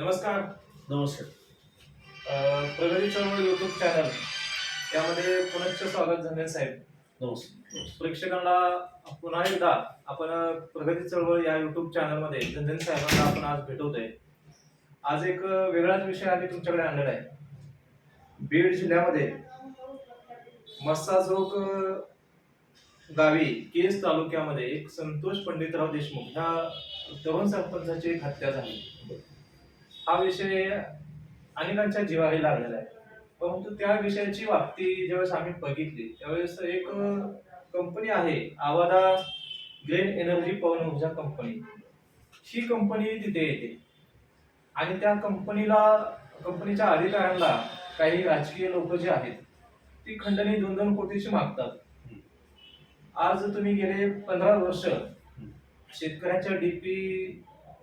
नमस्कार. नमस्कार. प्रगती चळवळ युट्यूब चॅनल यामध्ये पुनश्च स्वागत झाले साहेब. नमस्कार. प्रेक्षकांना पुन्हा एकदा आपण प्रगती चळवळ या युट्यूब चॅनलमध्ये जनधन साहेबांना आपण आज भेटवतोय. आज एक वेगळाच विषय आम्ही तुमच्याकडे आणलेला आहे. बीड जिल्ह्यामध्ये मस्साजोग गावी केस तालुक्यामध्ये एक संतोष पंडितराव देशमुख ह्या तरुण सरपंचाची एक हत्या झाली. हा विषय अनेकांच्या जिव्हारी लागलेला आहे. परंतु त्या विषयाची वाप्ती ज्यावेळेस आम्ही बघितली त्यावेळेस एक कंपनी आहे आवादा ग्रेन एनर्जी पवन ऊर्जा कंपनी ही कंपनी तिथे येते. आणि त्या कंपनीला कंपनीच्या अधिकाऱ्यांना काही राजकीय लोक जे आहेत ती खंडणी दोन दोन कोटीची मागतात. आज तुम्ही गेले पंधरा वर्ष शेतकऱ्यांच्या डीपी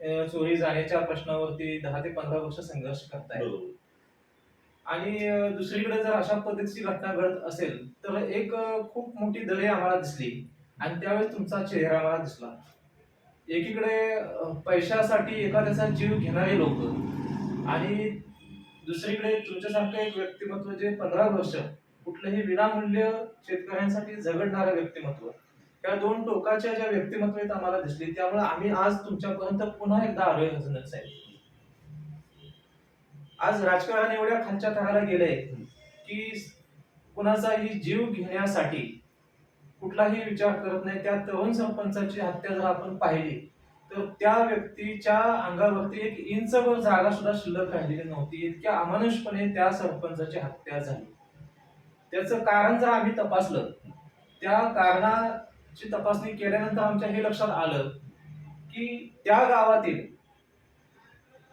चोरी जाण्याच्या प्रश्नावरती दहा ते पंधरा वर्ष संघर्ष करताय. बरोबर. आणि अ, दुसरीकडे जर अशा पद्धतीची घटना घडत असेल तर एक अ, खूप मोठी दरी आम्हाला दिसली. आणि त्यावेळेस तुमचा चेहरा आम्हाला दिसला. एकीकडे अ, पैशासाठी एखाद्याचा जीव घेणारे लोक आणि दुसरीकडे तुमच्यासारखं एक व्यक्तिमत्व जे पंधरा वर्ष कुठलंही विनामूल्य शेतकऱ्यांसाठी झगडणारं व्यक्तिमत्व त्या दोन टोकाच्या ज्या व्यक्तिमत्व आहेत आम्हाला दिसली त्यामुळे आम्ही आज तुमच्यापर्यंत पुन्हा एकदा आलोय हजनत साहेब. आज राजकारण एवढ्या खालच्या थराला गेलंय की कुणाचाही जीव घेण्यासाठी कुठलाही विचार करत नाही. त्या तरुण सरपंचाची हत्या जर आपण पाहिली तर त्या व्यक्तीच्या अंगावरती एक इंचभर जागा सुद्धा शिल्लक राहिलेली नव्हती. इतक्या अमानुषपणे त्या सरपंचाची हत्या झाली. त्याचं कारण जर आम्ही तपासलं त्या कारणा ची तपासणी केल्यानंतर आमच्या हे लक्षात आलं की त्या गावातील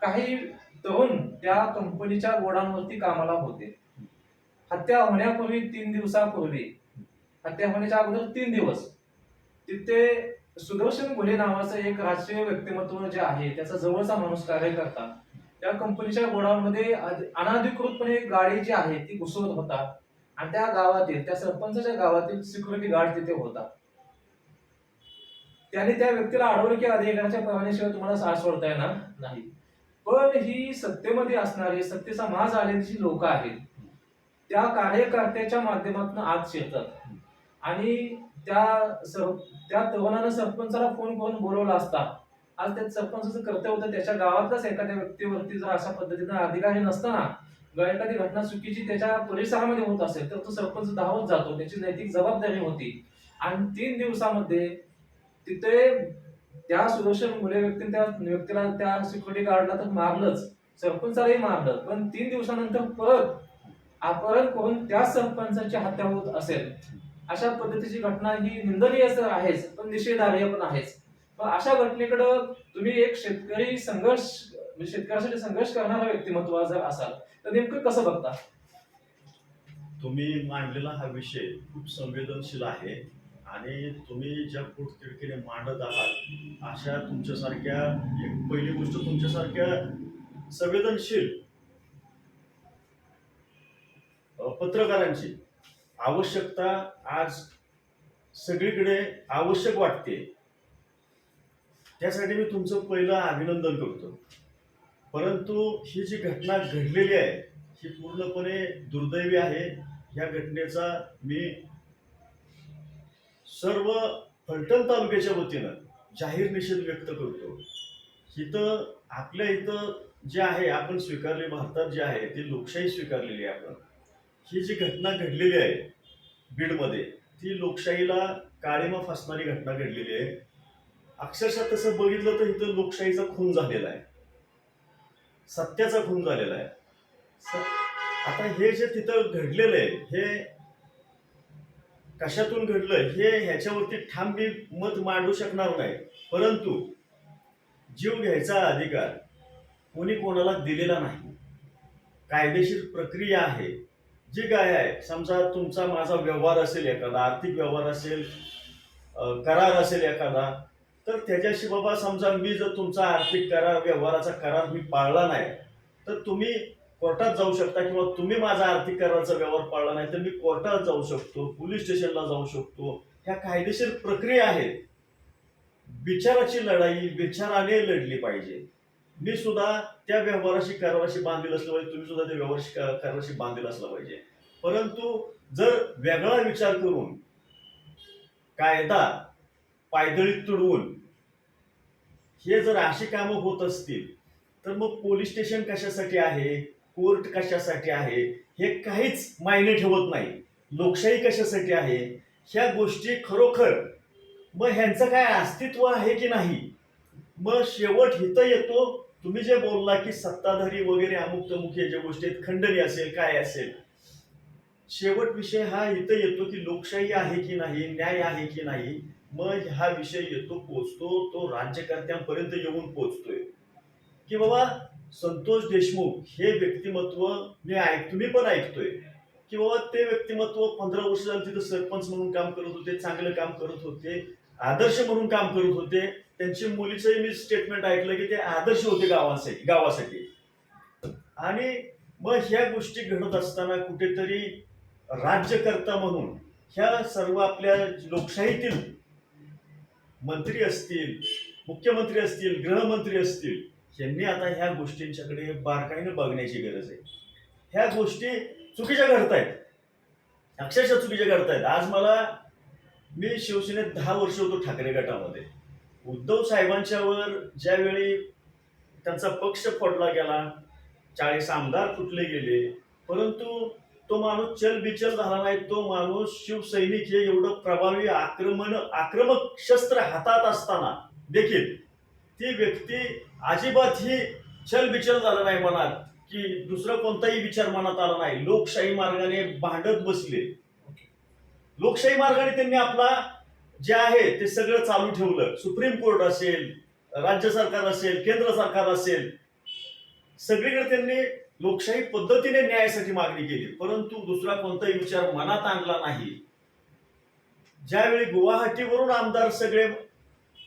काही तरुण त्या कंपनीच्या गोडांवरती कामाला होते. हत्या होण्यापूर्वी तीन दिवसापूर्वी हत्या होण्याच्या अगोदर तीन दिवस. तिथे सुदर्शन घुले नावाचं एक राजकीय व्यक्तिमत्व जे आहे त्याचा जवळचा माणूस कार्य करतात त्या कंपनीच्या गोडाऊनमध्ये अनाधिकृतपणे गाडी जी आहे ती घुसवत होता. आणि त्या गावातील त्या सरपंचाच्या गावातील सिक्युरिटी गार्ड तिथे होता. त्याने त्या व्यक्तीला अडवलं की अधिकाऱ्याच्या परवानगीशिवाय तुम्हाला सास सोडता येणार नाही. पण ही सत्तेमध्ये असणारी सत्तेचा माज आलेली जी लोक आहेत त्या कार्यकर्त्याच्या माध्यमातून आत शिरतात. आणि त्या सर त्या तरुणानं सरपंचाला फोन करून बोलवला असता आज त्या सरपंचाचं कर्तव्य होतं त्याच्या गावातलाच एखाद्या व्यक्तीवरती जर अशा पद्धतीनं अधिकारी नसताना एखादी घटना चुकीची त्याच्या परिसरामध्ये होत असेल तर तो सरपंच धावत जातो त्याची नैतिक जबाबदारी होती. आणि तीन दिवसामध्ये तिथे त्या सुदर्शन मुले व्यक्तीने त्या व्यक्तीला त्या सिक्युरिटी गार्डला तर मारलंच. सरपंचालाही मारलं. पण तीन दिवसानंतर परत अपहरण करून त्या सरपंचाची हत्या होत असेल अशा पद्धतीची घटना ही निंदनीय तर आहेच पण निषेधार्ह पण आहेच. पण अशा घटनेकडं तुम्ही एक शेतकरी संघर्ष म्हणजे शेतकऱ्यासाठी संघर्ष करणारा व्यक्तिमत्व जर असाल तर नेमकं कसं बघता? तुम्ही मांडलेला हा विषय खूप संवेदनशील आहे. आणि तुम्ही ज्या पोटतिडकीने मांडत आहात अशा तुमच्यासारख्या एक पहिली गोष्ट तुमच्यासारख्या संवेदनशील पत्रकारांची आवश्यकता आज सगळीकडे आवश्यक वाटते. त्यासाठी मी तुमचं पहिलं अभिनंदन करतो. परंतु ही जी घटना घडलेली आहे ही पूर्णपणे दुर्दैवी आहे. या घटनेचा मी सर्व फलटण तालुक्याच्या वतीनं जाहीर निषेध व्यक्त करतो. इथं आपल्या इथं जे आहे आपण स्वीकारले भारतात जे आहे ती लोकशाही स्वीकारलेली आहे आपण. ही जी घटना घडलेली आहे बीडमध्ये ती लोकशाहीला काळीमा फासणारी घटना घडलेली आहे. अक्षरशः तसं बघितलं तर इथं लोकशाहीचा खून झालेला आहे. सत्याचा खून झालेला आहे. स- आता हे जे तिथं घडलेलं आहे हे कशातून घडलं हे ह्याच्यावरती ठाम मी मत मांडू शकणार नाही. परंतु जीव घ्यायचा अधिकार कोणी कोणाला दिलेला नाही. कायदेशीर प्रक्रिया आहे. जी काय आहे समजा तुमचा माझा व्यवहार असेल एखादा आर्थिक व्यवहार असेल करार असेल एखादा तर त्याच्याशी बाबा समजा मी जर तुमचा आर्थिक करार व्यवहाराचा करार मी पाळला नाही तर तुम्ही कोर्टात जाऊ शकता किंवा तुम्ही माझा आर्थिक कराराचा व्यवहार पाळला नाही तर मी कोर्टात जाऊ शकतो पोलीस स्टेशनला जाऊ शकतो. ह्या कायदेशीर प्रक्रिया आहेत. विचाराची लढाई विचाराने लढली पाहिजे. मी सुद्धा त्या व्यवहाराशी कराराशी बांधील असलं पाहिजे. तुम्ही सुद्धा त्या व्यवहाराशी कराराशी बांधील असलं पाहिजे. परंतु जर वेगळा विचार करून कायदा पायदळीत तुडवून हे जर अशी कामं होत असतील तर मग पोलीस स्टेशन कशासाठी आहे? कोर्ट कशासाठी आहे हे काहीच मायने ठेवत नाही. लोकशाही कशासाठी आहे ह्या गोष्टी खरोखर मग ह्यांचं काय अस्तित्व आहे की नाही? मग शेवट इथं येतो. तुम्ही जे बोलला की सत्ताधारी वगैरे अमुक तमुक हे ज्या गोष्टी आहेत खंडणी असेल काय असेल. शेवट विषय हा इथं येतो की लोकशाही आहे की नाही न्याय आहे की नाही मग हा विषय येतो पोचतो तो राज्यकर्त्यांपर्यंत येऊन पोचतोय. की बाबा संतोष देशमुख हे व्यक्तिमत्व मी ऐक तुम्ही पण ऐकतोय. की बाबा ते व्यक्तिमत्व पंधरा वर्ष झालं तिथं सरपंच म्हणून काम करत होते चांगलं काम करत होते आदर्श म्हणून काम करत होते. त्यांची मुलीचंही मी स्टेटमेंट ऐकलं की ते आदर्श होते गावासाठी गावासाठी. आणि मग ह्या गोष्टी घडत असताना कुठेतरी राज्यकर्ता म्हणून ह्या सर्व आपल्या लोकशाहीतील मंत्री असतील मुख्यमंत्री असतील गृहमंत्री असतील यांनी आता ह्या गोष्टींच्याकडे बारकाईने बघण्याची गरज आहे. ह्या गोष्टी चुकीच्या घडतायत. अक्षरशः चुकीच्या घडतायत. आज मला मी शिवसेनेत दहा वर्ष होतो ठाकरे गटामध्ये. उद्धव साहेबांच्यावर ज्यावेळी त्यांचा पक्ष फोडला गेला चाळीस आमदार फुटले गेले परंतु तो माणूस चल बिचल झाला नाही. तो माणूस शिवसैनिक हे एवढं प्रभावी आक्रमण आक्रमक शस्त्र हातात असताना देखील ती व्यक्ती अजिबात ही चल बिचल झाला नाही मनात की दुसरा कोणताही विचार मनात आला नाही. लोकशाही मार्गाने भांडत बसले. लोकशाही मार्गाने त्यांनी आपला जे आहे ते सगळं चालू ठेवलं. सुप्रीम कोर्ट असेल राज्य सरकार असेल केंद्र सरकार असेल सगळीकडे त्यांनी लोकशाही पद्धतीने न्यायासाठी मागणी केली. परंतु दुसरा कोणताही विचार मनात आणला नाही. ज्यावेळी गुवाहाटीवरून आमदार सगळे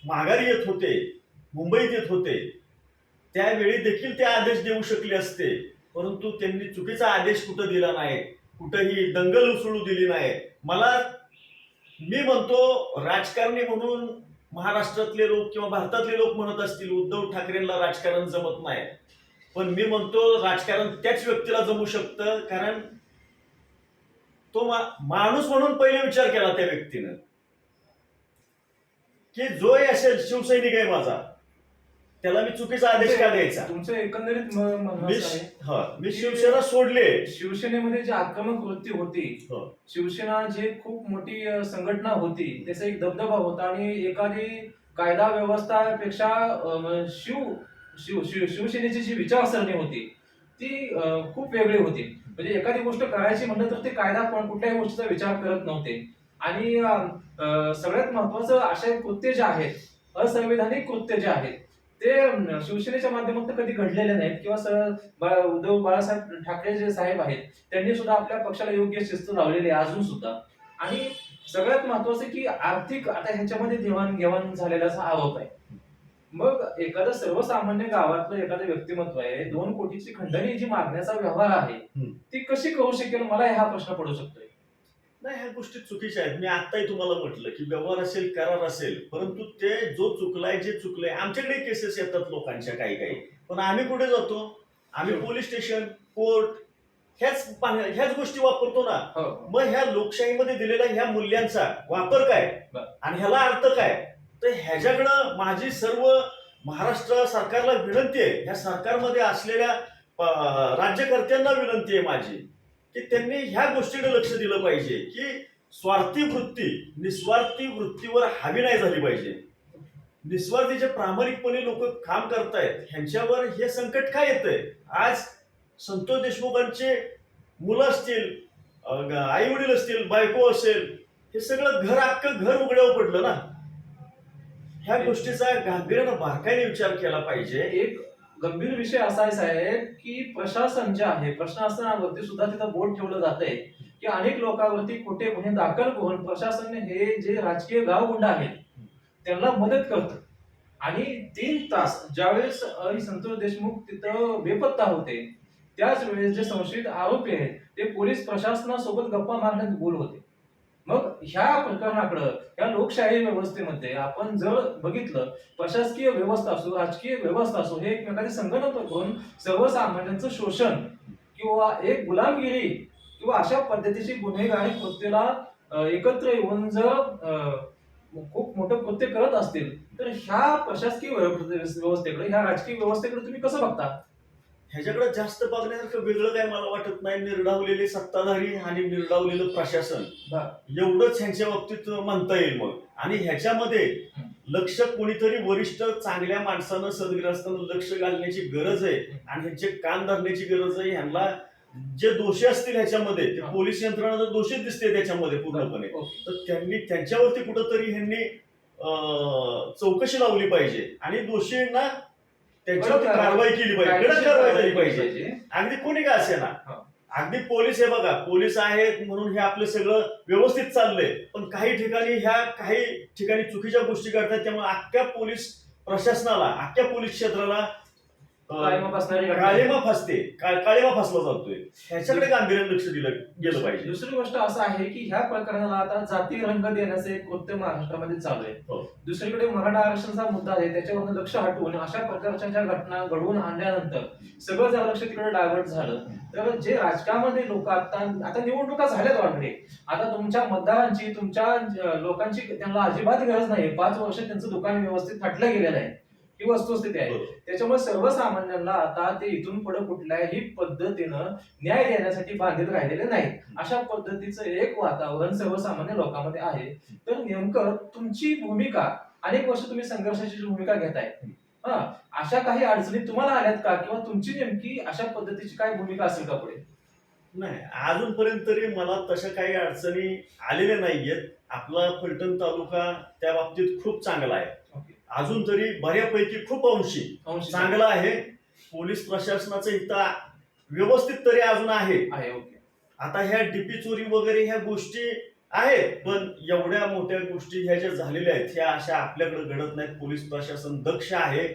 माघारी येत होते मुंबईत येत होते त्यावेळी देखील ते आदेश देऊ शकले असते. परंतु त्यांनी चुकीचा आदेश कुठं दिला नाही. कुठंही दंगल उसळू दिली नाही. मला मी म्हणतो राजकारणी म्हणून महाराष्ट्रातले लोक किंवा भारतातले लोक म्हणत असतील उद्धव ठाकरेंना राजकारण जमत नाही. पण मी म्हणतो राजकारण त्याच व्यक्तीला जमू शकतं कारण तो मा- माणूस म्हणून पहिले विचार केला त्या व्यक्तीनं. की जोही असेल शिवसैनिक आहे माझा. त्याला मी चुकीचा आदेश का द्यायचा? तुमचं एकंदरीत म- म्हणणं मी असं आहे हा मी शिवसेना सोडले. शिवसेनेमध्ये जी आक्रमक वृत्ती होती हो. शिवसेना जी खूप मोठी अ, संघटना होती त्याचा एक दबदबा होता आणि एखादी कायदा व्यवस्थापेक्षा अ, म, शिव शिव शिव शिवसेनेची जी विचारसरणी होती ती अ, खूप वेगळी होती. म्हणजे एखादी गोष्ट करायची म्हणलं तर ते कायदा कोण कुठल्याही गोष्टीचा विचार करत नव्हते. आणि अ, अ, सगळ्यात महत्वाचं असे कृत्य जे आहेत असंवैधानिक कृत्य जे आहेत ते शिवसेनेच्या माध्यमातून कधी घडलेले नाहीत. किंवा उद्धव बाळासाहेब ठाकरे जे साहेब आहेत त्यांनी सुद्धा आपल्या पक्षाला योग्य शिस्त लावलेली आहे अजून सुद्धा. आणि सगळ्यात महत्वाचं की आर्थिक आता ह्याच्यामध्ये देवाणघेवाण झालेला आरोप आहे. मग एखादं सर्वसामान्य गावातलं एखादं व्यक्तिमत्व आहे दोन कोटीची खंडणी जी मागण्याचा व्यवहार आहे. ती कशी करू शकेल? मला हा प्रश्न पडू शकतोय. नाही ह्या गोष्टी चुकीच्या आहेत. मी आत्ताही तुम्हाला म्हटलं की व्यवहार असेल करार असेल परंतु ते जो चुकलाय जे चुकलंय आमच्याकडे केसेस येतात लोकांच्या काही काही. पण आम्ही कुठे जातो? आम्ही पोलीस स्टेशन कोर्ट ह्याच ह्याच गोष्टी वापरतो ना. हो. मग ह्या लोकशाहीमध्ये दिलेल्या ह्या मूल्यांचा वापर काय. आणि ह्याला अर्थ काय? तर ह्याच्याकडं माझी सर्व महाराष्ट्र सरकारला विनंती आहे. ह्या सरकारमध्ये असलेल्या राज्यकर्त्यांना विनंती आहे माझी. की त्यांनी ह्या गोष्टीकडे लक्ष दिलं पाहिजे की स्वार्थी वृत्ती निस्वार्थी वृत्तीवर हावी नाही झाली पाहिजे. निस्वार्थी जे प्रामाणिकपणे लोक काम करतायत ह्यांच्यावर हे संकट काय येतंय? आज संतोष देशमुखांचे मुलं असतील आई वडील असतील बायको असेल हे सगळं घर अख्खं घर उघड्यावर पडलं ना? ह्या गोष्टीचा गांभीर्यानं बारकाईने विचार केला पाहिजे. एक गंभीर विषय असा आहे साहेब की प्रशासन जे आहे प्रशासनावरती सुद्धा तिथं बोट ठेवलं जात आहे की अनेक लोकांवरती खोटे गुन्हे दाखल करून प्रशासन हे जे राजकीय गावगुंड आहेत त्यांना मदत करतं. आणि तीन तास ज्यावेळेस अ, संतोष देशमुख तिथं बेपत्ता होते त्याच वेळेस जे संशयित आरोपी आहेत ते पोलीस प्रशासनासोबत गप्पा मारण्यात बोल होते. मग ह्या प्रकरणाकडं या लोकशाही व्यवस्थेमध्ये आपण जर बघितलं प्रशासकीय व्यवस्था असो राजकीय व्यवस्था असो हे एकमेकांचे संगणक करून सर्वसामान्यांचं शोषण किंवा एक गुलामगिरी किंवा अशा पद्धतीची गुन्हेगारी कृत्येला एकत्र येऊन जर खूप मोठं कृत्य करत असतील तर ह्या प्रशासकीय व्यवस्थेकडे ह्या राजकीय व्यवस्थेकडे तुम्ही कसं बघता? ह्याच्याकडे जास्त बघण्यासारखं वेगळं काय मला वाटत नाही निर्डावलेले सत्ताधारी आणि निर्डावलेलं प्रशासन. एवढंच ह्यांच्या बाबतीत म्हणता येईल मग आणि ह्याच्यामध्ये हं. लक्ष कोणीतरी वरिष्ठ चांगल्या माणसानं सदग्रस्तानं लक्ष घालण्याची गरज आहे आणि ह्यांचे कान धरण्याची गरज आहे ह्यांना जे दोषी असतील ह्याच्यामध्ये ते हा. पोलीस यंत्रणा जर दोषी दिसते त्याच्यामध्ये पूर्णपणे ओके. तर त्यांनी त्यांच्यावरती कुठंतरी ह्यांनी चौकशी लावली पाहिजे आणि दोषींना कारवाई केली पाहिजे. कडक कारवाई झाली पाहिजे. अगदी कोणी का असे ना? हा. अगदी पोलीस हे बघा. पोलीस आहेत म्हणून हे आपलं सगळं व्यवस्थित चाललंय. पण काही ठिकाणी ह्या काही ठिकाणी चुकीच्या गोष्टी घडतात त्यामुळे अख्ख्या पोलीस प्रशासनाला अख्ख्या पोलीस क्षेत्राला बसणारी घटना. काळेमा फसते. का- काळेमा फसला जातोय. ह्याच्याकडे गांभीर्याने लक्ष दिलं गेलं पाहिजे. दुसरी गोष्ट असं आहे की ह्या प्रकरणाला आता जाती रंग देण्याचे एक कृत्य महाराष्ट्रामध्ये चालू आहे. हो. दुसरीकडे मराठा आरक्षणाचा मुद्दा आहे त्याच्यावरून लक्ष हटवून अशा प्रकारच्या ज्या घटना घडवून आणल्यानंतर सगळं जर लक्ष तिकडे डायव्हर्ट झालं तर जे राजकारणामध्ये लोक आता आता निवडणुका झाल्यात ऑलरेडी आता तुमच्या मतदारांची तुमच्या अं, लोकांची त्यांना अजिबात गरज नाही पाच वर्ष त्यांचं दुकान व्यवस्थित थाटलं गेलेलं आहे. ही वस्तुस्थिती आहे. त्याच्यामुळे सर्वसामान्यांना आता ते इथून पुढे कुठल्याही पद्धतीनं न्याय देण्यासाठी बांधील राहिलेले नाहीत. अशा पद्धतीचं एक वातावरण सर्वसामान्य लोकांमध्ये आहे. तर नेमकं तुमची भूमिका अनेक वर्ष तुम्ही संघर्षाची भूमिका घेताय. हा अशा काही अडचणी तुम्हाला आल्यात का? किंवा तुमची नेमकी अशा पद्धतीची काय भूमिका असेल का पुढे? नाही अजूनपर्यंत तरी मला तशा काही अडचणी आलेल्या नाहीयेत. आपला फलटण तालुका त्या बाबतीत खूप चांगला आहे. अजून तरी बऱ्यापैकी खूप अंशी अंशी. चांगला आहे. पोलीस प्रशासनाचं इथं व्यवस्थित तरी अजून आहे. आहे ओके. आता ह्या डीपी चोरी वगैरे ह्या गोष्टी आहेत पण एवढ्या मोठ्या गोष्टी ह्या ज्या झालेल्या आहेत ह्या अशा आपल्याकडे घडत नाहीत. पोलीस प्रशासन दक्ष आहे.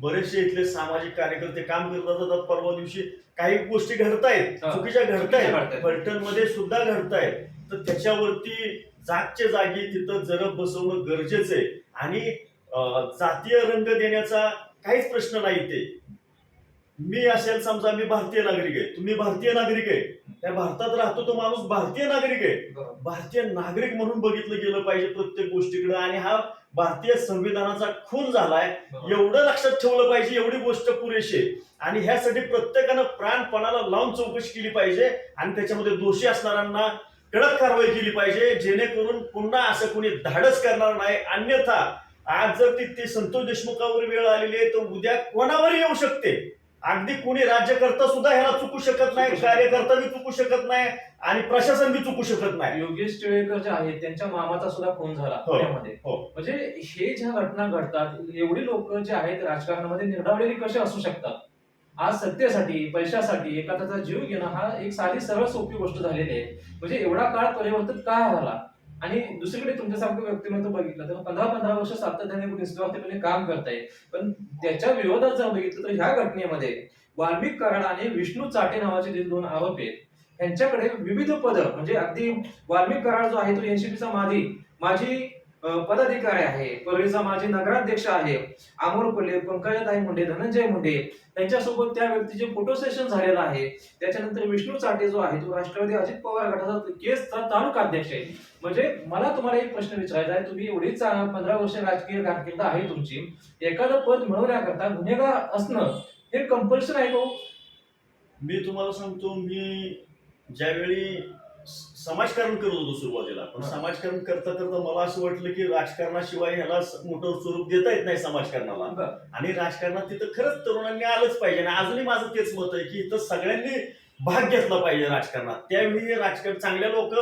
बरेचसे इथले सामाजिक कार्यकर्ते काम करतात आता परवा दिवशी काही गोष्टी घडतायत हा. चुकीच्या घडतायत. घडतायत. फलटणमध्ये सुद्धा घडतायत. तर त्याच्यावरती जागच्या जागी तिथं जरब बसवणं गरजेचं आहे. आणि जातीय रंग देण्याचा काहीच प्रश्न नाही ते मी असेल समजा मी भारतीय नागरिक आहे. तुम्ही भारतीय नागरिक आहे. त्या भारतात राहतो तो माणूस भारतीय नागरिक आहे. भारतीय नागरिक म्हणून बघितलं गेलं पाहिजे प्रत्येक गोष्टीकडे आणि हा भारतीय संविधानाचा खून झालाय. एवढं लक्षात ठेवलं पाहिजे एवढी गोष्ट पुरेशी आहे. आणि ह्यासाठी प्रत्येकानं प्राणपणाला लावून चौकशी केली पाहिजे आणि त्याच्यामध्ये दोषी असणाऱ्यांना कडक कारवाई केली पाहिजे जेणेकरून पुन्हा असं कोणी धाडस करणार नाही. अन्यथा आज जर ती ती संतोष देशमुखावर वेळ आलेली आहे तर उद्या कोणावर येऊ शकते. अगदी कोणी राज्यकर्ता सुद्धा ह्याला चुकू शकत नाही कार्यकर्ता बी चुकू शकत नाही आणि प्रशासन बी चुकू शकत नाही. योगेश टिळेकर जे आहेत त्यांच्या मामाचा सुद्धा खून झाला हो. पुण्यामध्ये. हो. म्हणजे हे ज्या घटना घडतात एवढी लोक जे आहेत राजकारणामध्ये निर्डावलेली कशी असू शकतात? आज सत्तेसाठी पैशासाठी एखाद्याचा जीव घेणं हा एक साधी सरळ सोपी गोष्ट झालेली आहे. म्हणजे एवढा काळ परिवर्तित का झाला? आणि दुसरीकडे तुमच्यासारखं व्यक्तिमत्व बघितलं तर पंधरा पंधरा वर्ष सातत्याने निस्वार्थपणे काम करताय. पण त्याच्या विरोधात जर बघितलं तर ह्या घटनेमध्ये वाल्मिक कराड आणि विष्णू चाटे नावाचे जे दोन आरोपी आहेत यांच्याकडे विविध पद म्हणजे अगदी वाल्मिक कराड जो आहे तो एनसीपीचा माजी माझी पदाधिकारी आहे परळीचा माजी नगराध्यक्ष आहे अमोल कोल्हे पंकजाताई मुंडे धनंजय मुंडे त्यांच्यासोबत त्या व्यक्तीचे फोटो सेशन झालेलं आहे. त्याच्यानंतर विष्णू चाटे जो आहे तो राष्ट्रवादी अजित पवार गटाचा केसचा तालुका अध्यक्ष आहे. म्हणजे मला तुम्हाला एक प्रश्न विचारायचा आहे तुम्ही एवढीच पंधरा वर्ष राजकीय कारकिर्द आहे तुमची. एखादं पद मिळवण्याकरता गुन्हेगार असणं हे कंपल्शन आहे तो हो? मी तुम्हाला सांगतो मी ज्यावेळी समाजकारण करत होतो सुरुवातीला. पण. समाजकारण करता करता मला असं वाटलं की राजकारणाशिवाय ह्याला मोठं स्वरूप देता येत नाही समाजकारणाला. आणि राजकारणात तिथं खरंच तरुणांनी आलंच पाहिजे. आणि अजूनही माझं तेच मत आहे की इथं सगळ्यांनी भाग घेतला पाहिजे राजकारणात. त्यावेळी राजकारण चांगल्या लोक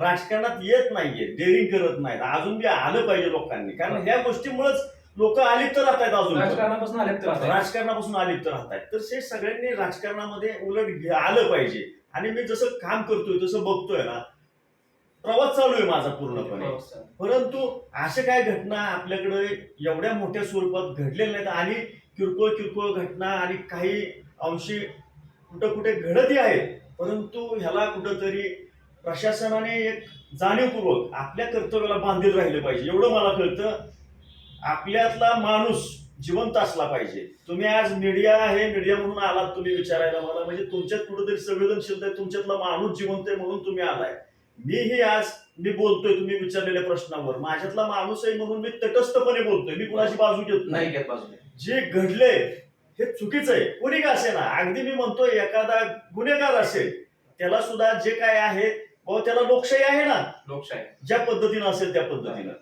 राजकारणात येत नाहीये डेअरिंग करत नाहीत. अजून बी आलं पाहिजे लोकांनी. कारण ह्या गोष्टीमुळेच लोक आलिप्त राहत आहेत अजून. राजकारणापासून आले तर आता. राजकारणापासून आलिप्त राहत आहेत तर ते सगळ्यांनी राजकारणामध्ये उलट आलं पाहिजे. आणि मी जसं काम करतोय तसं बघतोय ना प्रवास चालू आहे माझा पूर्णपणे. हो. परंतु अशा काय घटना आपल्याकडे एवढ्या मोठ्या स्वरूपात घडलेल्या नाहीत आणि किरकोळ किरकोळ घटना आणि काही अंशी कुठं कुठे घडतही आहेत. परंतु ह्याला कुठंतरी प्रशासनाने एक जाणीवपूर्वक आपल्या कर्तव्याला बांधील राहिलं पाहिजे. एवढं मला कळतं. आपल्यातला माणूस जिवंत असला पाहिजे. तुम्ही आज मीडिया आहे मीडिया म्हणून आलात तुम्ही विचारायला मला. म्हणजे तुमच्यात कुठेतरी संवेदनशीलता आहे तुमच्यातला माणूस जिवंत आहे म्हणून तुम्ही आलाय. मीही आज मी बोलतोय तुम्ही विचारलेल्या प्रश्नावर. माझ्यातला माणूस आहे म्हणून मी तटस्थपणे बोलतोय. मी कुणाची बाजू घेत नाही. घेत बाजूने जे घडले हे चुकीचं आहे. कोणी का असे ना अगदी मी म्हणतोय एखादा गुन्हेगार असेल त्याला सुद्धा जे काय आहे बाबा त्याला लोकशाही आहे ना? लोकशाही. ज्या पद्धतीनं असेल त्या पद्धतीनं.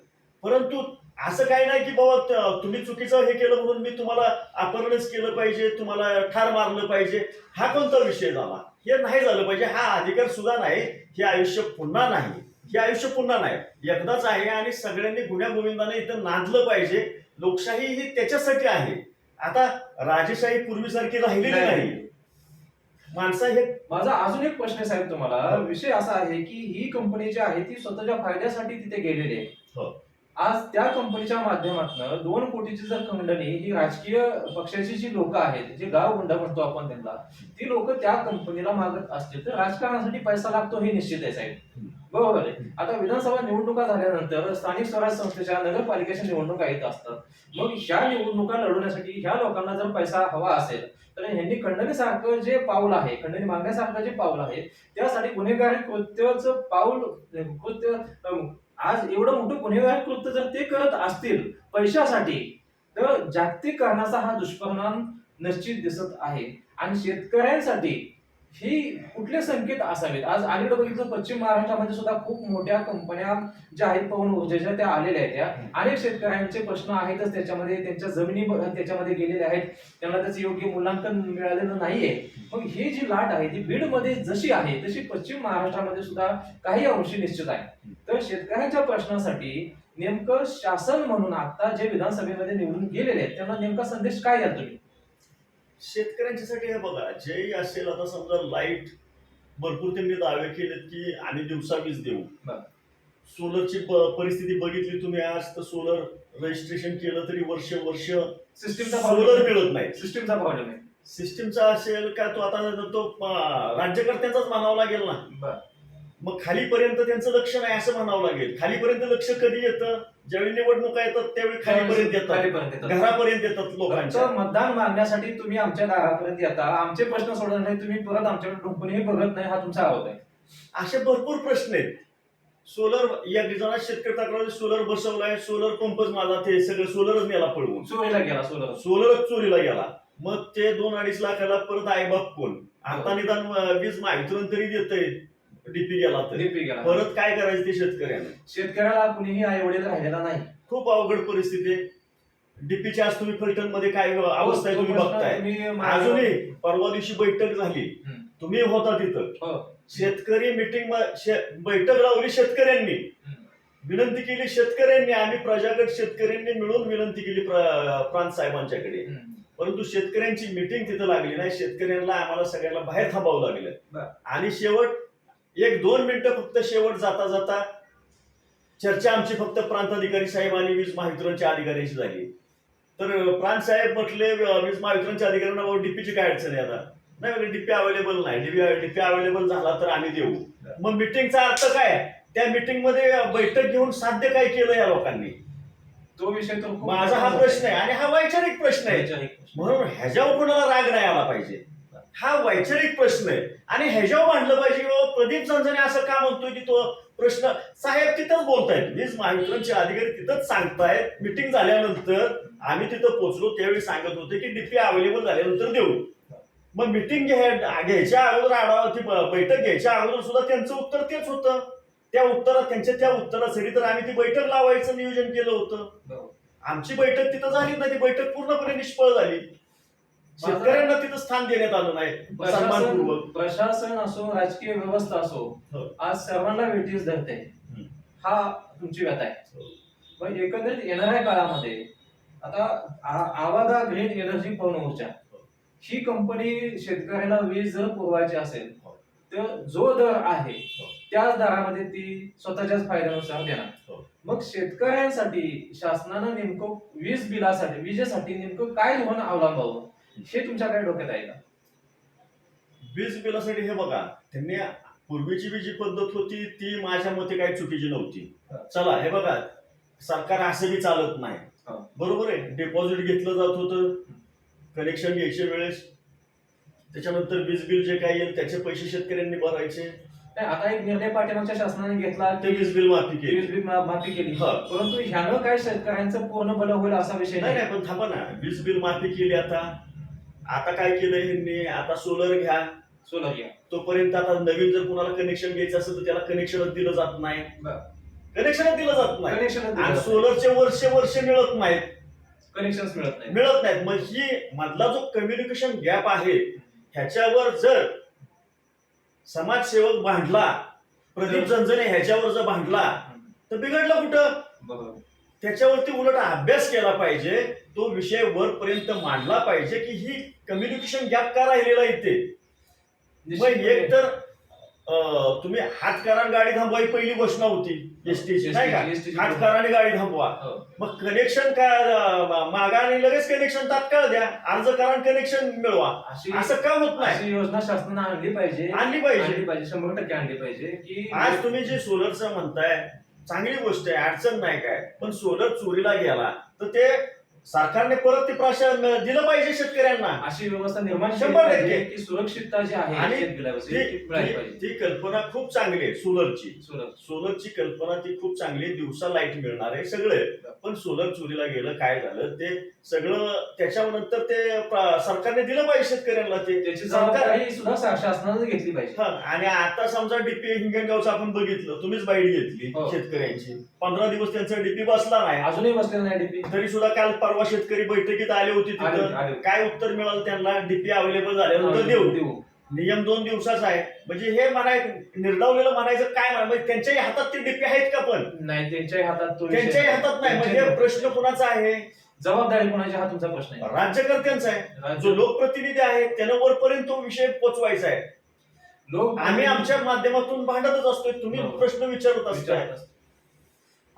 परंतु असं काही नाही की बाबा तुम्ही चुकीचं हे केलं म्हणून मी तुम्हाला अपहरणच केलं पाहिजे तुम्हाला ठार मारलं पाहिजे. हा कोणता विषय झाला? हे नाही झालं पाहिजे. हा अधिकार सुद्धा नाही. हे आयुष्य पुन्हा नाही. हे आयुष्य पुन्हा नाही. एकदाच आहे आणि सगळ्यांनी गुन्ह्या गोविंदाने इथं नांदलं पाहिजे. लोकशाही ही त्याच्यासाठी आहे. आता राजेशाही पूर्वीसारखी राहिलेली नाही. माणसं हे माझा अजून एक प्रश्न साहेब तुम्हाला. विषय असा आहे की ही कंपनी जी आहे ती स्वतःच्या फायद्यासाठी तिथे गेलेली आहे. हो. आज त्या कंपनीच्या माध्यमातून दोन कोटीची जर खंडणी ही राजकीय पक्षाची जी लोक आहेत जे गाव गुंडा म्हणतो आपण त्यांना ती लोक त्या कंपनीला मागत असतील तर राजकारणासाठी पैसा लागतो हे निश्चित आहे साहेब. बरोबर आहे. आता विधानसभा निवडणुका झाल्यानंतर स्थानिक स्वराज्य संस्थेच्या नगरपालिकेच्या निवडणुका येत असतात. मग ह्या निवडणुका लढवण्यासाठी ह्या लोकांना जर पैसा हवा असेल तर ह्यांनी खंडणीसारखं जे पाऊल आहे खंडणी मागण्यासारखं जे पाऊल आहे त्यासाठी गुन्हेगारी कृत्यच पाऊल कृत्य आज एवढं मोठं गुन्हेगार कृत्य जर ते करत असतील पैशासाठी तर जागतिकरणाचा हा दुष्परिणाम निश्चित दिसत आहे. आणि शेतकऱ्यांसाठी ही कुठले संकेत असावेत? आज अलीकडे बघितलं पश्चिम महाराष्ट्रामध्ये सुद्धा खूप मोठ्या कंपन्या ज्या आहेत पवन ऊर्जेच्या त्या आलेल्या आहेत. त्या अनेक शेतकऱ्यांचे प्रश्न आहेतच त्याच्यामध्ये. त्यांच्या जमिनी त्याच्यामध्ये गेलेल्या आहेत. त्यांना त्याचं योग्य मूल्यांकन मिळालेलं नाहीये. मग ही जी लाट आहे ती बीडमध्ये जशी आहे तशी पश्चिम महाराष्ट्रामध्ये सुद्धा काही अंशी निश्चित आहे. तर शेतकऱ्यांच्या प्रश्नासाठी नेमकं शासन म्हणून आता जे विधानसभेमध्ये निवडून गेलेले आहेत त्यांना नेमका संदेश काय द्या तुम्ही? शेतकऱ्यांच्यासाठी हे बघा जे असेल आता समजा लाइट भरपूर त्यांनी दावे केलेत की आम्ही दिवसा वीज देऊ. सोलरची परिस्थिती बघितली तुम्ही आज तर सोलर रजिस्ट्रेशन केलं तरी वर्ष वर्ष सिस्टीमचा सोलर मिळत नाही. सिस्टीमचा प्रॉब्लेम आहे सिस्टीमचा असेल का तो आता तो राज्यकर्त्यांचाच म्हणावा लागेल ना. मग खालीपर्यंत त्यांचं लक्ष नाही असं म्हणावं लागेल. खालीपर्यंत लक्ष कधी येतं? ज्यावेळी निवडणुका येतात त्यावेळी खालीपर्यंत येतात. घरापर्यंत येतात लोकांच्या. मतदान मागण्यासाठी तुम्ही आमच्या दारापर्यंत येता. आमचे प्रश्न नाही तुम्ही परत आमच्याकडे डोंबूनही बघत नाही हा तुमचा आरोप आहे. असे भरपूर प्रश्न आहेत. सोलर या जणात शेतकरी तक्रार सोलर बसवलाय सोलर पंपच माझा ते सगळं सोलरच नेला पळवून. चोरीला गेला सोलर. सोलरच चोरीला गेला. मग ते दोन अडीच लाखाला परत आईबाप कोण? आता हो. निदान वीज माहिती तरी देतय. डीपी गेला तर. डीपी गेला. परत काय करायचं ते शेतकऱ्यांना? शेतकऱ्याला कुणीही आई वडील राहिलेला नाही. खूप अवघड परिस्थिती आहे. डीपीच्या आज तुम्ही फलटणमध्ये काय अवस्था आहे तुम्ही बघताय. अजूनही परवा दिवशी बैठक झाली. तुम्ही होता तिथं. हो. शेतकरी मिटिंग बैठक लावली शेतकऱ्यांनी. विनंती केली शेतकऱ्यांनी आम्ही प्रजागट शेतकऱ्यांनी मिळून विनंती केली प्र- प्रांत साहेबांच्याकडे. परंतु शेतकऱ्यांची मिटिंग तिथं लागली नाही. शेतकऱ्यांना आम्हाला सगळ्यांना बाहेर थांबावं लागलं. आणि शेवट एक दोन मिनिटं फक्त शेवट जाता जाता चर्चा आमची फक्त प्रांताधिकारी साहेब आणि वीज महावितरणच्या अधिकाऱ्यांशी झाली. तर प्रांत साहेब म्हटले वीज महावितरणच्या अधिकाऱ्यांना डीपीची काय अडचण आहे आता? नाही डीपी अवेलेबल नाही. डीपी डीपी अवेलेबल झाला तर आम्ही देऊ. मग मिटिंगचा अर्थ काय? त्या मिटिंगमध्ये बैठक घेऊन साध्य काय केलं या लोकांनी? तो विषय माझा हा प्रश्न आहे. आणि हा वैचारिक प्रश्न आहे. म्हणून ह्याच्यावर कोणाला राग नाही आला पाहिजे. हा वैचारिक प्रश्न आहे. आणि ह्याच्यावर मांडलं पाहिजे बाबा प्रदीप संजने असं का म्हणतोय की तो प्रश्न साहेब तिथंच बोलतायत. वीज महावितरणचे अधिकारी तिथंच सांगतायत. मिटिंग झाल्यानंतर आम्ही तिथं पोहोचलो त्यावेळी सांगत होते की डीपी अवेलेबल झाल्यानंतर देऊ. मग मिटिंग घ्यायच्या अगोदर आढावा बैठक घ्यायच्या अगोदर सुद्धा त्यांचं उत्तर तेच होतं. त्या उत्तरात त्यांच्या त्या उत्तरासाठी तर आम्ही ती बैठक लावायचं नियोजन केलं होतं. आमची बैठक तिथं झाली नाही ती बैठक पूर्णपणे निष्फळ झाली. शेतकऱ्यांना तिथं स्थान देण्यात आलं नाही प्रशासन सन्मानपूर्वक प्रशासन असो राजकीय व्यवस्था असो हो. आज सर्वांना वेटीस धरते. हा तुमची व्यथा आहे मग एकंदरीत येणाऱ्या काळामध्ये आता आवादा ग्रीन एनर्जी पवन ऊर्जा ही कंपनी शेतकऱ्याला वीज जर पुरवायची असेल हो. तर जो दर आहे हो. त्याच दरामध्ये ती स्वतःच्याच फायद्यानुसार देणार हो. मग शेतकऱ्यांसाठी शासनानं नेमकं वीज बिलासाठी विजेसाठी नेमकं काय धोरण अवलंबावं हे तुमच्या काय डोक्यात आहे का? वीज बिलासाठी हे बघा त्यांनी पूर्वीची बी जी पद्धत होती ती माझ्या मते काही चुकीची नव्हती. चला हे बघा सरकार असं बी चालत नाही. बरोबर आहे डिपॉझिट घेतलं जात होतं कनेक्शन घ्यायच्या वेळेस. त्याच्यानंतर वीज बिल जे काही येईल त्याचे पैसे शेतकऱ्यांनी भरायचे. आता एक निर्णय पाठिंबाच्या शासनाने घेतला ते वीज बिल माफी वीज केली बिल मा- माफी केली. परंतु ह्यानं काय शेतकऱ्यांचं पूर्ण भलं होईल असा विषय नाही पण थांबा ना. वीज बिल माफी केली आता. आता काय केलं ह्यांनी? आता सोलर घ्या. सोलर घ्या. तोपर्यंत आता नवीन जर कुणाला कनेक्शन घ्यायचं असेल तर त्याला कनेक्शनच दिलं जात नाही. बरं. कनेक्शनच दिलं जात नाही. कनेक्शन आणि सोलरचे वर्ष वर्ष मिळत नाहीत. कनेक्शन मिळत नाही मिळत नाहीत. मग ही मधला जो कम्युनिकेशन गॅप आहे ह्याच्यावर जर समाजसेवक भांडला प्रदीप जंजने ह्याच्यावर जर भांडला तर बिघडलं कुठं? बरोबर. त्याच्यावरती उलट अभ्यास केला पाहिजे. तो विषय वरपर्यंत मांडला पाहिजे की ही कम्युनिकेशन गॅप का राहिलेला इथे? मग एक तर तुम्ही हातकारान गाडी थांबवा ही पहिली घोषणा होती. एसटीची नाही का? हातकाराने गाडी थांबवा. हो. मग कनेक्शन काय अं, मागा आणि लगेच कनेक्शन तात्काळ द्या. अर्ज करा कनेक्शन मिळवा. असं का होत नाही? योजना शासनाने आणली पाहिजे. आणली पाहिजे. आणली पाहिजे शंभर टक्के आणली पाहिजे की आज तुम्ही जे सोलरचं म्हणताय चांगली गोष्ट आहे अडचण नाही काय. पण सोलर चोरीला गेला तर ते सरकारने परत ते प्राशन दिलं पाहिजे शेतकऱ्यांना. अशी व्यवस्था निर्माण केली शंभर टक्के. पाहिजे की सुरक्षितता जी आहे आणि ती ती मिळाली ती- पाहिजे. ती कल्पना खूप चांगली आहे सोलरची. सुरक्षित सोलरची कल्पना ती खूप चांगली आहे. दिवसा लाइट मिळणार आहे सगळे. पण सोलर चोरीला गेलं काय झालं ते सगळं त्याच्यानंतर ते प्रा- सरकारने दिलं पाहिजे शेतकऱ्यांना ते. त्याची सरकार जबाबदारी सुद्धा शा- शासनाने घेतली पाहिजे. हा, आणि आता समजा डीपी हिंगणगावचं आपण बघितलं तुम्हीच बाईट घेतली हो. शेतकऱ्यांची. पंधरा दिवस त्यांचा डीपी बसला नाही. अजूनही बसलेलं नाही डीपी तरी सुद्धा काल परवा शेतकरी बैठकीत आले होते आले तिथं होते, आले होते. काय उत्तर मिळालं त्यांना? डीपी अवेलेबल झाल्यानंतर देऊ. देऊ. नियम दोन दिवसाचा आहे. म्हणजे हे म्हणाय निर्डावलेलं म्हणायचं काय म्हणा म्हणजे त्यांच्याही हातात ते डीपी आहेत का पण? नाही त्यांच्याही हातात तो विषय त्यांच्याही हातात नाही. म्हणजे प्रश्न कुणाचा आहे? जबाबदारी कोणाची हा तुमचा प्रश्न आहे? राज्यकर्त्यांचा आहे. जो लोकप्रतिनिधी आहे त्यानं वरपर्यंत तो विषय पोचवायचा आहे. लोक आम्ही आमच्या माध्यमातून भांडतच असतोय. तुम्ही बरोबर. प्रश्न विचारत असताय. विचारत असतात.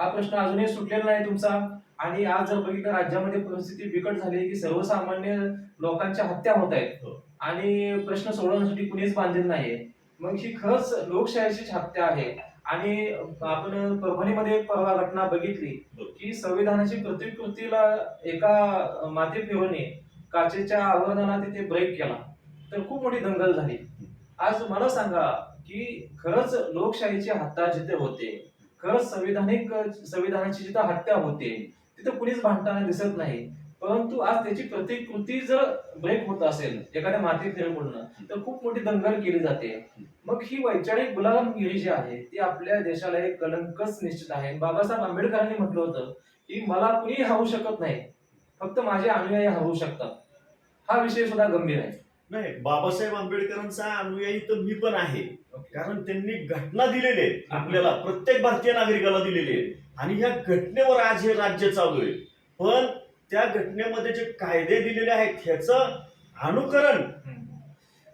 हा प्रश्न अजूनही सुटलेला नाही तुमचा. आणि आज जर बघितलं राज्यामध्ये परिस्थिती बिकट झाली आहे की सर्वसामान्य लोकांच्या हत्या होत आहेत. हो. आणि प्रश्न सोडवण्यासाठी कुणीच बांधील नाहीये. मग ही खरंच लोकशाहीचीच हत्या आहे. आणि आपण परभणीमध्ये परवा घटना बघितली हो. की संविधानाची प्रतिकृतीला एका माती फिरवणे काचेच्या आवर्धनात तिथे ब्रेक केला. तर खूप मोठी दंगल झाली. आज मला सांगा की खरंच लोकशाहीची हत्या जिथे होते खरंच संविधानिक संविधानाची जिथं हत्या होते तिथं कुणीच भांडताना दिसत नाही. परंतु आज त्याची प्रतिकृती जर ब्रेक होत असेल एखाद्या माती फिरवणं तर खूप मोठी दंगल केली जाते. मग ही वैचारिक गुलामगिरी जी आहे ती आपल्या देशाला एक कलंकच निश्चित आहे. बाबासाहेब आंबेडकरांनी म्हटलं होतं की मला कुणी हरवू शकत नाही. फक्त माझे अनुयायी हरवू शकतात. हा विषय सुद्धा गंभीर आहे. नाही बाबासाहेब आंबेडकरांचा अनुयायी तर मी पण आहे. कारण त्यांनी घटना दिलेली आहे आपल्याला प्रत्येक भारतीय नागरिकाला दिलेली आहे आणि या घटनेवर आज हे राज्य चालू आहे. पण त्या घटनेमध्ये जे कायदे दिलेले आहेत ह्याचं अनुकरण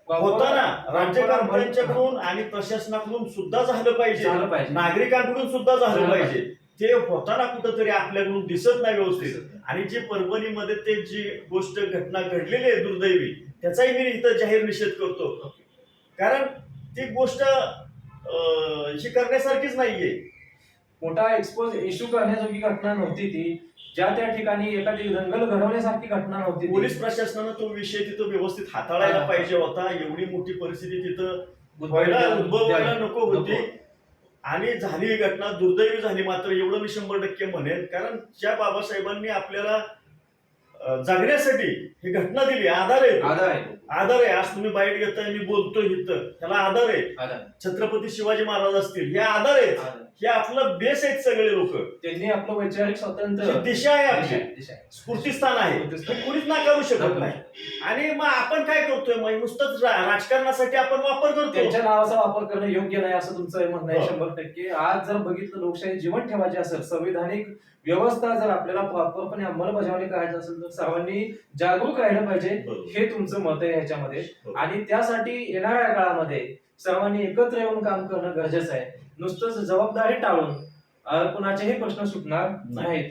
होताना राज्यकर्त्यांच्याकडून आणि प्रशासनाकडून सुद्धा झालं पाहिजे. नागरिकांकडून सुद्धा झालं पाहिजे. ते होताना कुठंतरी आपल्याकडून दिसत नाही व्यवस्थित. आणि जी परभणीमध्ये ते जी गोष्ट घटना घडलेली आहे दुर्दैवी त्याचाही मी इथं जाहीर निषेध करतो. कारण ती गोष्ट ही करण्यासारखीच नाहीये मोठा एक्सपोज इश्यू करण्याजोगी घटना नव्हती ती ज्या त्या ठिकाणी एखादी दंगल घडवण्यासारखी घटना नव्हती. पोलीस प्रशासनानं तो विषय तिथं व्यवस्थित हाताळायला. पाहिजे होता एवढी मोठी परिस्थिती तिथं उद्भवायला- व्हायला उद्भवायला नको होती. आणि झाली ही घटना दुर्दैवी झाली मात्र एवढं मी शंभर टक्के म्हणेन कारण ज्या बाबासाहेबांनी आपल्याला जगण्यासाठी ही घटना दिली आधार आहे. आधार आहे. आधार आहे. आज तुम्ही बाईट घेताय मी बोलतोय इथं. त्याला आधार आहे. आधार छत्रपती शिवाजी महाराज असतील हे आधार आहेत. आधार. हे आपलं बेस आहेत सगळे लोक. त्यांनी आपलं वैचारिक स्वातंत्र्य दिशा आहे आपली दिशा- दिशा आहे. स्फूर्तिस्थान आहे. हे कुणीच नाकारू शकत नाही. आणि मग आपण काय करतोय? मग नुसतंच रा- राजकारणासाठी आपण वापर करतो. त्यांच्या नावाचा वापर करणं योग्य नाही असं तुमचं म्हणणं आहे हो. शंभर टक्के. आज जर बघितलं लोकशाही जीवन ठेवायची असेल संविधानिक व्यवस्था जर आपल्याला प्रॉपरपणे अंमलबजावणी करायची असेल तर सर्वांनी जागरूक राहिलं पाहिजे. बरोबर. हे तुमचं मत आहे. ह्याच्यामध्ये. हो. आणि त्यासाठी येणाऱ्या काळामध्ये सर्वांनी एकत्र येऊन काम करणं गरजेचं आहे. नुसतंच जबाबदारी टाळून कुणाचेही प्रश्न सुटणार नाही. नाहीत.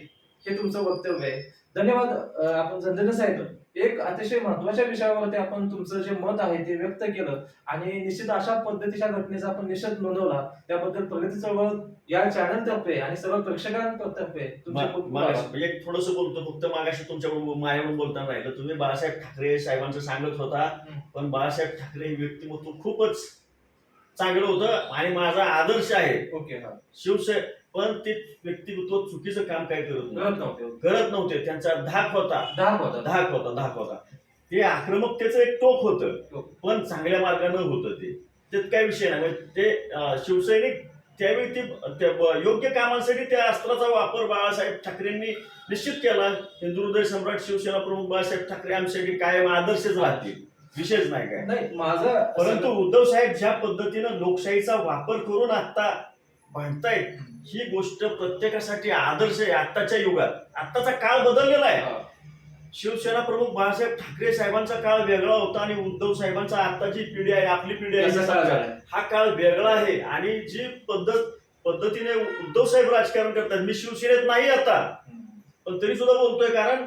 हे तुमचं वक्तव्य आहे. धन्यवाद आपण जनतेनं साहेब. एक अतिशय महत्त्वाच्या विषयावरती आपण तुमचं जे मत आहे ते व्यक्त केलं आणि निश्चित अशा पद्धतीच्या घटनेचा आपण निषेध नोंदवला. त्याबद्दल प्रगती चळवळ या चॅनल तर्फे आणि सर्व प्रेक्षकांतर्फे म्हणजे थोडस बोलतो फक्त मागाशी तुमच्याकडून माझ्याकडून बोलताना राहिलं. तुम्ही बाळासाहेब ठाकरे साहेबांचं सांगत होता. पण बाळासाहेब ठाकरे हे व्यक्तिमत्व खूपच चांगलं होतं आणि माझा आदर्श आहे. ओके शिवसेना पण ते व्यक्तिमत्व चुकीचं काम काय करत नव्हते. करत नव्हते. त्यांचा धाक होता. दहा होता. धाक होता धाक होता. ते आक्रमकतेचं एक टोक होतं. टोक. पण चांगल्या मार्गानं होतं ते. त्यात काय विषय नाही. म्हणजे ते शिवसैनिक त्यावेळी ते योग्य कामांसाठी त्या अस्त्राचा वापर बाळासाहेब ठाकरेंनी निश्चित केला. हिंदू हृदय सम्राट शिवसेना प्रमुख बाळासाहेब ठाकरे आमच्यासाठी कायम आदर्शच राहतील. विषयच नाही काय? नाही माझं परंतु उद्धव साहेब ज्या पद्धतीनं लोकशाहीचा वापर करून आता भांडतायत ही गोष्ट प्रत्येकासाठी आदर्श आहे आत्ताच्या युगात आत्ताचा काळ बदललेला आहे हा. शिवसेना प्रमुख बाळासाहेब ठाकरे साहेबांचा काळ वेगळा होता आणि उद्धव साहेबांचा आत्ताची पिढी आहे आपली पिढी आहे. हा काळ वेगळा आहे आणि जी पद्धत पद्धतीने उद्धव साहेब राजकारण करतात मी शिवसेनेत नाही आता. पण तरी सुद्धा बोलतोय कारण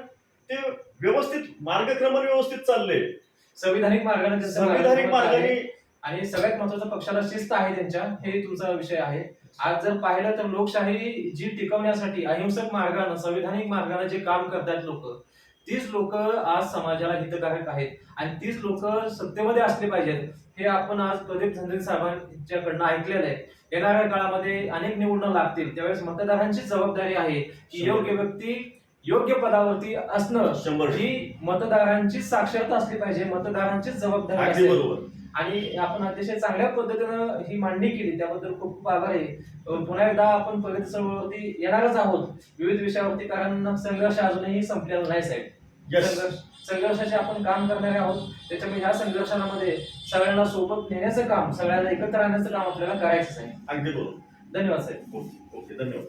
ते व्यवस्थित मार्गक्रमण व्यवस्थित चालले संविधानिक मार्गाने संविधानिक. मार्गाने आणि सगळ्यात महत्वाचं पक्षाला शिस्त आहे त्यांच्या हे तुमचा विषय आहे. आज जर पाहिलं तर लोकशाही जी टिकवण्यासाठी अहिंसक मार्गानं संविधानिक मार्गाने जे काम करतात लोक तीच लोक आज समाजाला हितकारक आहेत. आणि तीच लोक सत्तेमध्ये असले पाहिजेत हे आपण आज प्रदीप धनंजय साहेबांच्याकडनं ऐकलेलं आहे. येणाऱ्या काळामध्ये अनेक निवडणं लागतील. त्यावेळेस मतदारांची जबाबदारी आहे की योग्य व्यक्ती योग्य पदावरती असणं शंभर. ही मतदारांची साक्षरता असली पाहिजे मतदारांचीच जबाबदारी बरोबर. आणि आपण अतिशय चांगल्या पद्धतीनं ही मांडणी केली त्याबद्दल खूप खूप आभार आहे. पुन्हा एकदा आपण प्रगती चळवळीवरती येणारच आहोत विविध विषयावरती कारण संघर्ष अजूनही संपलेला नाही साहेब. संघर्ष संघर्षाचे आपण काम करणारे आहोत त्याच्यामुळे ह्या संघर्षामध्ये सगळ्यांना सोबत नेण्याचं काम सगळ्यांना एकत्र आणण्याचं काम आपल्याला करायचं आहे. अगदी बरोबर. धन्यवाद साहेब. ओके ओके धन्यवाद.